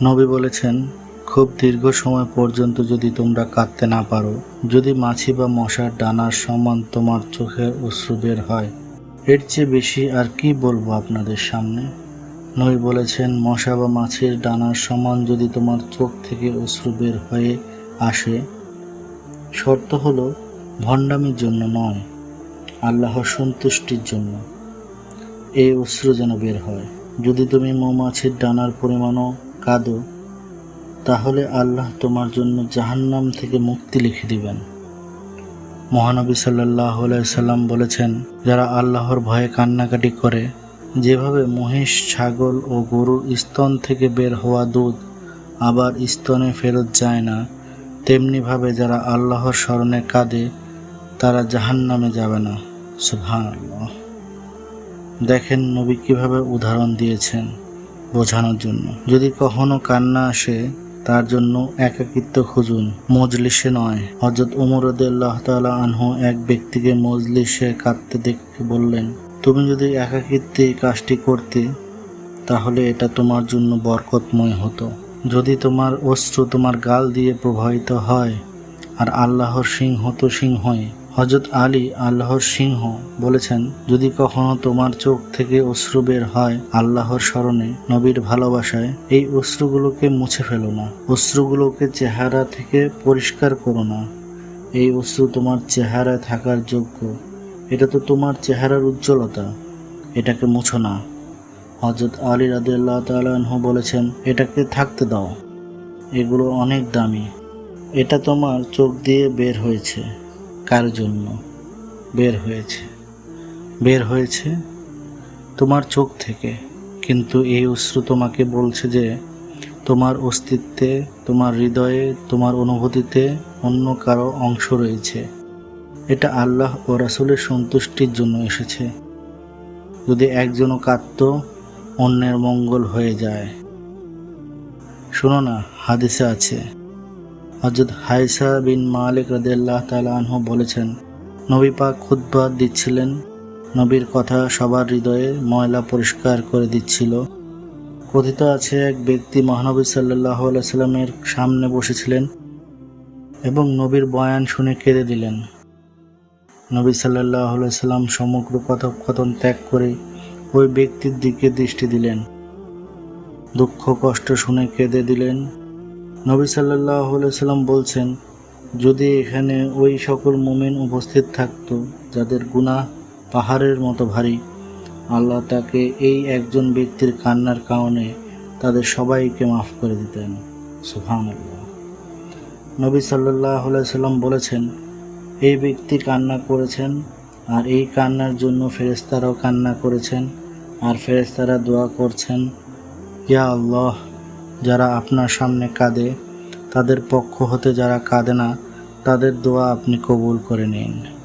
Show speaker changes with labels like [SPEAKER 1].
[SPEAKER 1] নবী বলেছেন, খুব দীর্ঘ সময় পর্যন্ত যদি তোমরা কাঁদতে না পারো, যদি মাছি বা মশার ডানার সমান তোমার চোখের অশ্রু বের হয়, এর চেয়ে বেশি আর কি বলব আপনাদের সামনে? নবী বলেছেন, মশা বা মাছির ডানার সমান যদি তোমার চোখ থেকে অশ্রু বের হয়ে আসে, শর্ত হলো ভণ্ডামির জন্য নয়, আল্লাহর সন্তুষ্টির জন্য। এই অশ্রু যেন বের হয়। যদি তুমি মৌমাছির ডানার পরিমাণও কাঁদো, তাহলে আল্লাহ তোমার জন্য জাহান্নাম থেকে মুক্তি লিখে দিবেন। মহানবী সাল্লাহ সাল্লাম বলেছেন, যারা আল্লাহর ভয়ে কান্নাকাটি করে, যেভাবে মহিষ, ছাগল ও গরুর স্তন থেকে বের হওয়া দুধ আবার স্তনে ফেরত যায় না, তেমনিভাবে যারা আল্লাহর স্মরণে কাঁদে, তারা জাহান্নামে যাবে না। সুবহান দেখেন নবী কীভাবে উদাহরণ দিয়েছেন বোঝানোর জন্য। যদি কখনো কান্না আসে, তার জন্য একাকিত্ব খুঁজুন। মজলিসে নয়। হজরত উমরদুল্লাহ আনহু এক ব্যক্তিকে মজলিসে কাঁদতে দেখে বললেন, তুমি যদি একাকিত্বে কাজটি করতে, তাহলে এটা তোমার জন্য বরকতময় হতো। যদি তোমার অস্ত্র তোমার গাল দিয়ে প্রবাহিত হয়, আর আল্লাহর সিংহ তো সিংহই হজরত আলী আল্লাহর সিংহ বলেছেন, যদি কখনো তোমার চোখ থেকে অশ্রু বের হয় আল্লাহর স্মরণে নবীর ভালোবাসায়, এই অশ্রুগুলোকে মুছে ফেলো না। অশ্রুগুলোকে চেহারা থেকে পরিষ্কার করো না। এই অশ্রু তোমার চেহারায় থাকার যোগ্য। এটা তো তোমার চেহারার উজ্জ্বলতা। এটাকে মুছো না। হজরত আলী রাদিয়াল্লাহ তালাহ বলেছেন, এটাকে থাকতে দাও। এগুলো অনেক দামি। এটা তোমার চোখ দিয়ে বের হয়েছে। কার জন্য বের হয়েছে? বের হয়েছে তোমার চোখ থেকে। কিন্তু এই অশ্রু তোমাকে বলছে যে, তোমার অস্তিত্বে, তোমার হৃদয়ে, তোমার অনুভূতিতে অন্য কারও অংশ রয়েছে। এটা আল্লাহ ও রাসুলের সন্তুষ্টির জন্য এসেছে। যদি একজনও কাঁদত, অন্যের মঙ্গল হয়ে যায়। শোনো না, হাদিসে আছে হজরত হাইসা বিন মালিক রাদিয়াল্লাহ তাআলা আনহু বলেছেন, নবী পাক খুতবা দিচ্ছিলেন, নবীর কথা সবার হৃদয়ে ময়লা পরিষ্কার করে দিচ্ছিল। কথিত আছে, এক ব্যক্তি মহানবী সাল্লাহ সাল্লামের সামনে বসেছিলেন এবং নবীর বয়ান শুনে কেঁদে দিলেন। নবী সাল্লাহ সাল্লাম সমগ্র কথোপকথন ত্যাগ করে ওই ব্যক্তির দিকে দৃষ্টি দিলেন। দুঃখ কষ্ট শুনে কেঁদে দিলেন। নবী সাল্লাহ সাল্লাম বলছেন, যদি এখানে ওই সকল মোমেন উপস্থিত থাকত, যাদের গুনাহ পাহাড়ের মতো ভারী, আল্লাহ তাকে এই একজন ব্যক্তির কান্নার কারণে তাদের সবাইকে মাফ করে দিতেন। সুহানুল্লাহ নবী সাল্লাহ সাল্লাম বলেছেন, এই ব্যক্তি কান্না করেছেন আর এই কান্নার জন্য ফেরেস্তারাও কান্না করেছেন আর ফেরেস্তারা দোয়া করছেন, ইয়া আল্লাহ যারা আপনার সামনে কাঁদে, তাদের পক্ষ হতে যারা কাঁদে না, তাদের দোয়া আপনি কবুল করে নিন।